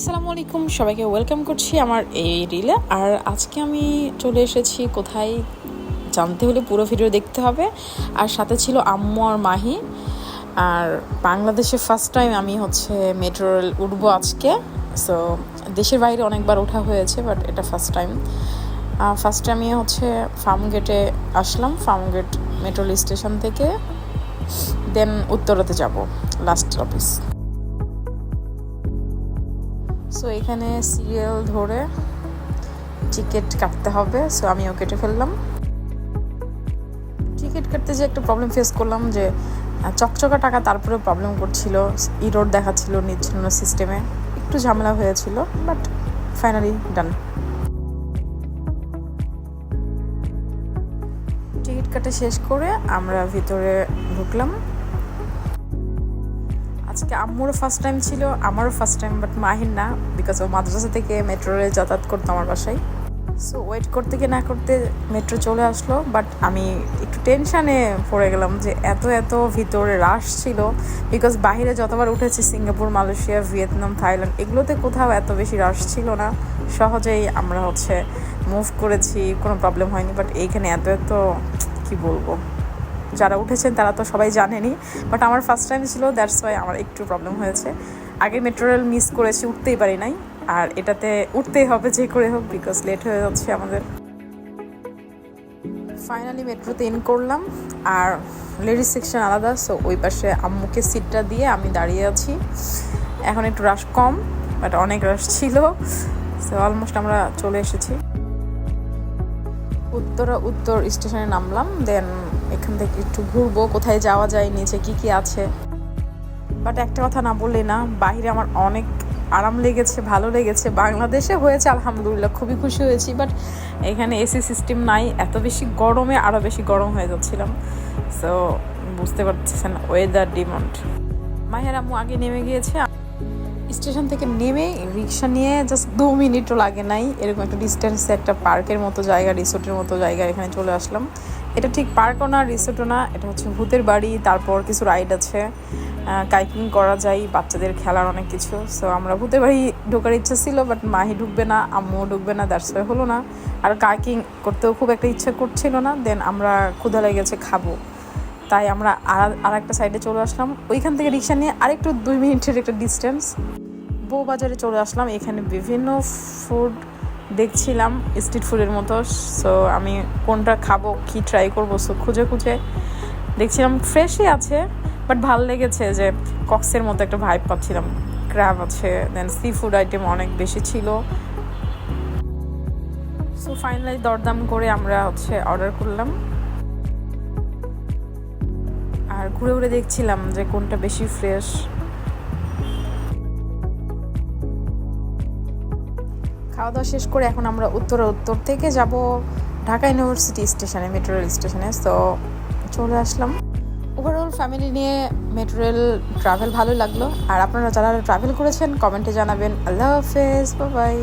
আসসালামু আলাইকুম সবাইকে ওয়েলকাম করছি আমার এই রিলে আর আজকে আমি চলে এসেছি কোথায় জানতে হলে পুরো ভিডিও দেখতে হবে। আর সাথে ছিল আম্মু আর মাহি। আর বাংলাদেশে ফার্স্ট টাইম আমি হচ্ছে মেট্রো রেল উঠবো আজকে। সো দেশের বাইরে অনেকবার ওঠা হয়েছে বাট এটা ফার্স্ট টাইম ফার্স্টে আমি হচ্ছে ফার্ম গেটে আসলাম ফার্ম গেট মেট্রো স্টেশন থেকে। দেন উত্তরাতে যাব লাস্ট অফিস সো এখানে সিরিয়াল ধরে টিকিট কাটতে হবে। সো আমিও কেটে ফেললাম। টিকিট কাটতে যে একটা প্রবলেম ফেস করলাম যে চকচকা টাকা তারপরে প্রবলেম করছিল। ইরোড দেখাচ্ছিল নিচ্ছিল না সিস্টেমে একটু ঝামেলা হয়েছিল বাট ফাইনালি ডান টিকিট কাটা শেষ করে আমরা ভিতরে ঢুকলাম। আজকে আম্মুরও ফার্স্ট টাইম ছিল, আমারও ফার্স্ট টাইম বাট মাহির না বিকজ ও মাদ্রাসা থেকে মেট্রো রেল যাতায়াত করতো আমার বাসায়। সো ওয়েট করতে গিয়ে না করতে মেট্রো চলে আসলো বাট আমি একটু টেনশানে পড়ে গেলাম যে এত এত ভিতরে রাশ ছিল বিকজ বাইরে যতবার উঠেছি, সিঙ্গাপুর, মালয়েশিয়া, ভিয়েতনাম, থাইল্যান্ড, এগুলোতে কোথাও এত বেশি রাশ ছিল না। সহজেই আমরা হচ্ছে মুভ করেছি, কোনো প্রবলেম হয়নি বাট এইখানে এত এত, কি বলব? যারা উঠেছেন তারা তো সবাই জানেনি বাট আমার ফার্স্ট টাইম ছিল দ্যাটস ওয়াই আমার একটু প্রবলেম হয়েছে। আগে মেট্রো রেল মিস করেছি, উঠতেই পারি নাই, আর এটাতে উঠতেই হবে যে করে হোক বিকজ লেট হয়ে যাচ্ছে আমাদের। ফাইনালি মেট্রোতে ইন করলাম, আর লেডিস সেকশন আলাদা সো ওই পাশে আম্মুকে সিটটা দিয়ে আমি দাঁড়িয়ে আছি। এখন একটু রাশ কম বাট অনেক রাশ ছিল সো অলমোস্ট আমরা চলে এসেছি। উত্তরা উত্তর স্টেশনে নামলাম দেন এখান থেকে একটু ঘুরবো, কোথায় যাওয়া যায়, নিচে কি কি আছে। বাট একটা কথা না বললে না, বাইরে আমার অনেক আরাম লেগেছে, ভালো লেগেছে। বাংলাদেশে হয়েছে, আলহামদুলিল্লাহ, খুবই খুশি হয়েছি। বাট এখানে এসি সিস্টেম নাই, এত বেশি গরমে আরও বেশি গরম হয়ে যাচ্ছিলাম। সো বুঝতে পারতেছেন ওয়েদার ডিমান্ড মাহের আম্মু আগে নেমে গিয়েছে। স্টেশন থেকে নেমে রিক্সা নিয়ে জাস্ট দু মিনিটও লাগে নাই। এরকম একটা ডিস্টেন্সে একটা পার্কের মতো জায়গা রিসোর্টের মতো জায়গা এখানে চলে আসলাম। এটা ঠিক পার্কও না রিসোর্টও না এটা হচ্ছে ভূতের বাড়ি, তারপর কিছু রাইড আছে। কাইকিং করা যায়, বাচ্চাদের খেলার অনেক কিছু। সো আমরা ভূতের বাড়ি ঢোকার ইচ্ছা ছিল বাট মাহি ঢুকবে না, আম্মুও ঢুকবে না দ্যাটস ওয়াই হলো না। আর কাইকিং করতেও খুব একটা ইচ্ছা করছিল না দেন আমরা ক্ষুধা লেগেছে, খাব। তাই আমরা আর একটা সাইডে চলে আসলাম। ওইখান থেকে রিক্সা নিয়ে আরেকটু দুই মিনিটের একটা ডিস্টেন্স বউ বাজারে চলে আসলাম, এখানে বিভিন্ন ফুড দেখছিলাম স্ট্রিট ফুডের মতো সো আমি কোনটা খাব, কি ট্রাই করব সো খুঁজে খুঁজে দেখছিলাম ফ্রেশই আছে বাট ভালো লেগেছে যে কক্সের মতো একটা ভাইব পাচ্ছিলাম। ক্র্যাব আছে দেন সি ফুড আইটেম অনেক বেশি ছিল। সো ফাইনালি দরদাম করে আমরা হচ্ছে অর্ডার করলাম। আর ঘুরে ঘুরে দেখছিলাম যে কোনটা বেশি ফ্রেশ খাওয়া দাওয়া শেষ করে এখন আমরা উত্তর উত্তর থেকে যাব ঢাকা ইউনিভার্সিটি স্টেশনে, মেট্রো রেল স্টেশনে। তো চলে আসলাম। ওভারঅল ফ্যামিলি নিয়ে মেট্রো রেল ট্রাভেল ভালো লাগল। আর আপনারা যারা ট্রাভেল করেছেন কমেন্টে জানাবেন। আল্লাহ হাফেজ বাই